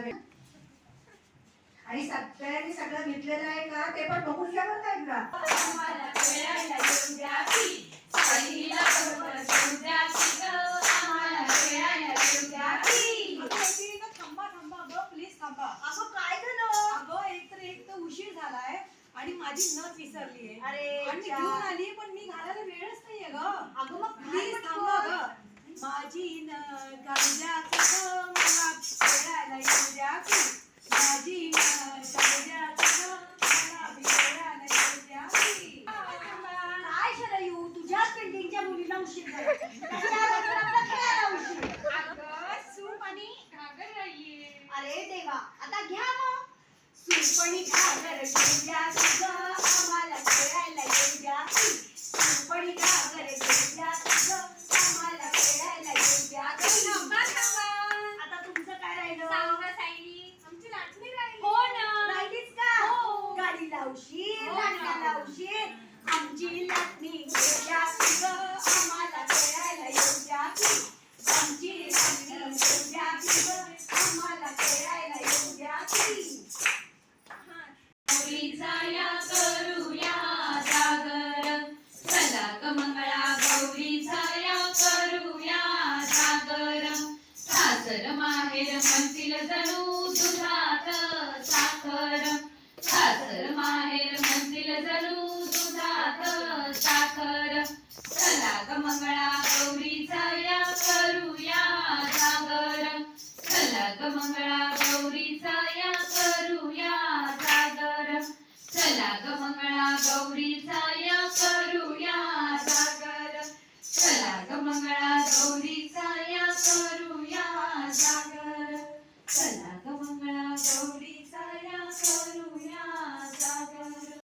वेळ आणि सगळ्यांनी सगळं घेतलेलं आहे का ते पण बघून घ्या बरं थांबा थांबा अगं प्लीज थांबा अगं काय झालं अगं एक तर एक तर उशीर झालाय आणि माझी नथ विसरली आहे अरे आणि मी. घेऊन आली पण मी घालायला वेळच नाहीये ग अगं मग प्लीज थांबा? ग माझी नथ घालून द्या की ग, मला खेळायला येऊ द्या की माझी नथ घालून द्या की ग, मला खेळायला येऊ द्या की काय शरयू तुझ्याच पेंटिंगच्या मुलीला उशीर झाला त्याच्या आधी आपला खेळायला उशीर अगं, सूप आणि घागर राहिलीये. अरे देवा आता घ्या मग सुपणी घागर घेऊन द्या की ग, आम्हाला खेळायला येऊ द्या की. सुपणी घागर घेऊन द्या की ग, आम्हाला खेळायला येऊ द्या की. थांबा, थांबा. आता तुमचं काय राहिलं सांगा साई. आमची नाचणी राहिली. हो ना राहिलीच का हो. गाडी लावशील हो ना. लावशील आमची लाटणी सासर म्हणतील जणू दुधात साखर. सासर माहेर म्हणतील जणू दुधात साखर. चला ग मंगळा गौरीचा या करूया जागर. चला ग मंगळा गौरीचा या करूया जागर. चला ग मंगळा गौरीचा या करूया गौरीचा